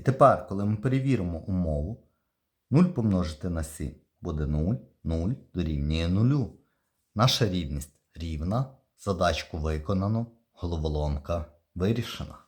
І тепер, коли ми перевіримо умову, 0 помножити на 7 буде 0, 0 дорівнює 0. Наша рівність рівна, задачку виконано, головоломка вирішена.